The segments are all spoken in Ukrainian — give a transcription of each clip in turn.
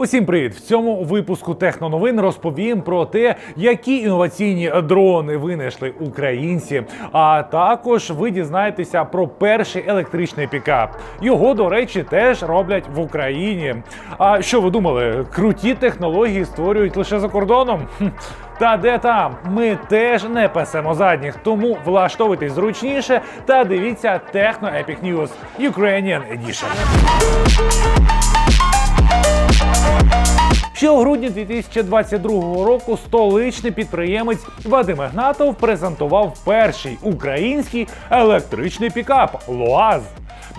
Усім привіт! В цьому випуску техноновин розповім про те, які інноваційні дрони винайшли українці. А також ви дізнаєтеся про перший електричний пікап. Його, до речі, теж роблять в Україні. А що ви думали? Круті технології створюють лише за кордоном? Та де там? Ми теж не пасемо задніх, тому влаштовуйтесь зручніше та дивіться Techno Epic News Ukrainian Edition. Ще у грудні 2022 року столичний підприємець Вадим Ігнатов презентував перший український електричний пікап ЛуАЗ.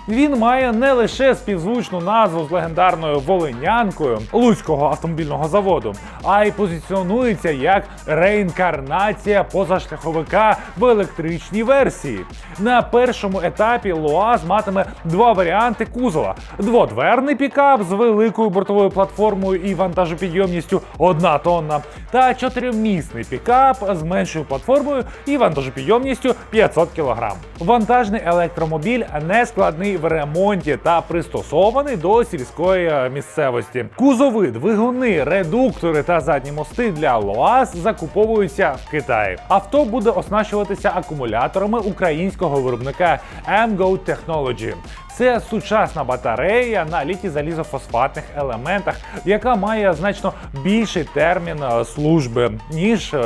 Він має не лише співзвучну назву з легендарною волинянкою Луцького автомобільного заводу, а й позиціонується як реінкарнація позашляховика в електричній версії. На першому етапі ЛуАЗ матиме два варіанти кузова: дводверний пікап з великою бортовою платформою і вантажопідйомністю 1 тонна, та чотиримісний пікап з меншою платформою і вантажопідйомністю 500 кг. Вантажний електромобіль не складний в ремонті та пристосований до сільської місцевості. Кузови, двигуни, редуктори та задні мости для ЛоАЗ закуповуються в Китаї. Авто буде оснащуватися акумуляторами українського виробника MGO Technology. Це сучасна батарея на літі залізофосфатних елементах, яка має значно більший термін е, служби ніж е,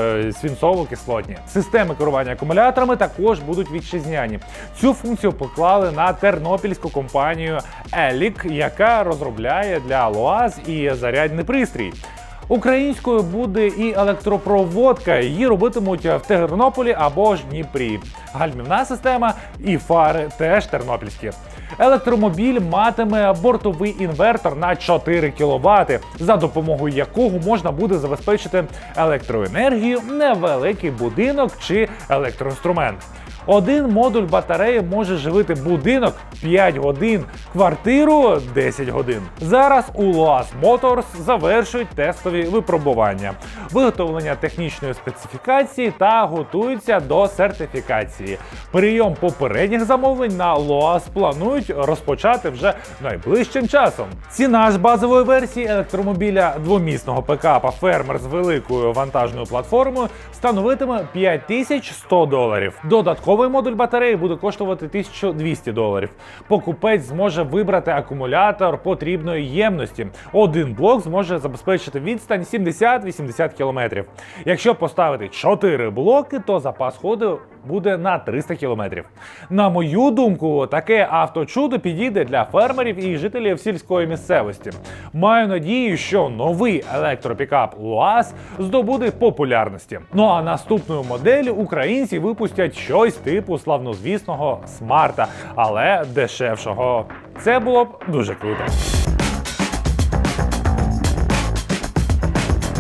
свінцово-кислотні. Системи керування акумуляторами також будуть вітчизняні. Цю функцію поклали на тернопільську компанію Елік, яка розробляє для ЛоАЗ і зарядний пристрій. Українською буде і електропроводка. Її робитимуть в Тернополі або ж Дніпрі. Гальмівна система і фари теж тернопільські. Електромобіль матиме бортовий інвертор на 4 кВт, за допомогою якого можна буде забезпечити електроенергію невеликий будинок чи електроінструмент. Один модуль батареї може живити будинок 5 годин, квартиру 10 годин. Зараз у LoAS Motors завершують тестові випробування, виготовлення технічної специфікації та готуються до сертифікації. Прийом попередніх замовлень на LoAS планують розпочати вже найближчим часом. Ціна ж базової версії електромобіля двомісного пикапа фермер з великою вантажною платформою становитиме 5100 доларів. Додатковий модуль батареї буде коштувати 1200 доларів. Покупець зможе вибрати акумулятор потрібної ємності. Один блок зможе забезпечити відстань 70-80 км. Якщо поставити 4 блоки, то запас ходу буде на 300 км. На мою думку, таке авточудо підійде для фермерів і жителів сільської місцевості. Маю надію, що новий електропікап ЛуАЗ здобуде популярності. Ну а наступною моделлю українці випустять щось типу славнозвісного смарта, але дешевшого. Це було б дуже круто.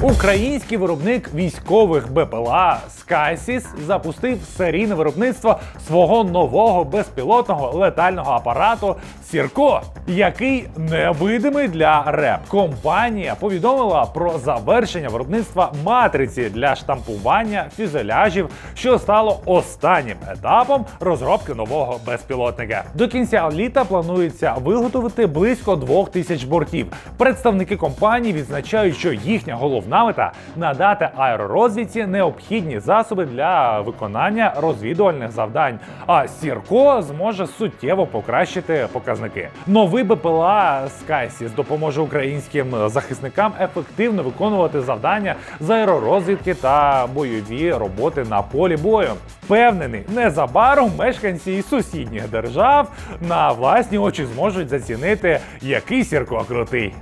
Український виробник військових БПЛА Skysys запустив серійне виробництво свого нового безпілотного летального апарату Сірко, який невидимий для РЕП. Компанія повідомила про завершення виробництва матриці для штампування фюзеляжів, що стало останнім етапом розробки нового безпілотника. До кінця літа планується виготовити близько двох тисяч бортів. Представники компанії відзначають, що їхня головна мета надати аеророзвідці необхідні засоби для виконання розвідувальних завдань. А Сірко зможе суттєво покращити показники. Новий БПЛА Skysys допоможе українським захисникам ефективно виконувати завдання з аеророзвідки та бойові роботи на полі бою. Впевнений, незабаром мешканці із сусідніх держав на власні очі зможуть зацінити, який Сірко крутий.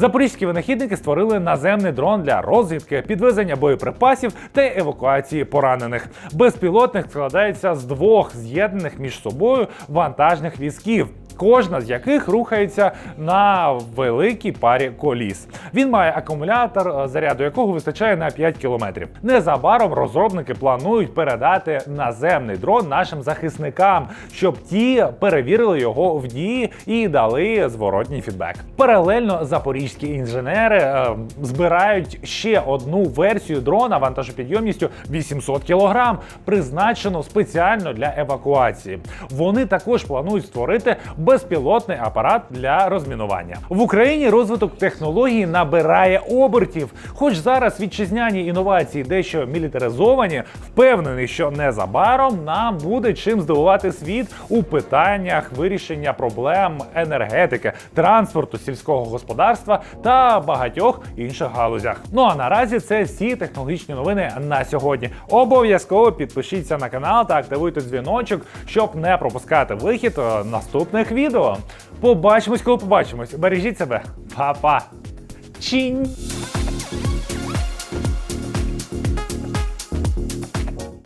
Запорізькі винахідники створили наземний дрон для розвідки, підвезення боєприпасів та евакуації поранених. Безпілотник складається з двох з'єднаних між собою вантажних візків. Кожна з яких рухається на великій парі коліс. Він має акумулятор, заряду якого вистачає на 5 кілометрів. Незабаром розробники планують передати наземний дрон нашим захисникам, щоб ті перевірили його в дії і дали зворотній фідбек. Паралельно Запоріжжя космічні інженери е, збирають ще одну версію дрона вантажопідйомністю 800 кг, призначену спеціально для евакуації. Вони також планують створити безпілотний апарат для розмінування. В Україні розвиток технологій набирає обертів. Хоч зараз вітчизняні інновації дещо мілітаризовані, впевнений, що незабаром нам буде чим здивувати світ у питаннях вирішення проблем енергетики, транспорту, сільського господарства та багатьох інших галузях. Ну а наразі це всі технологічні новини на сьогодні. Обов'язково підпишіться на канал та активуйте дзвіночок, щоб не пропускати вихід е, наступних відео. Побачимось, коли побачимось. Бережіть себе, Па-па! Чинь!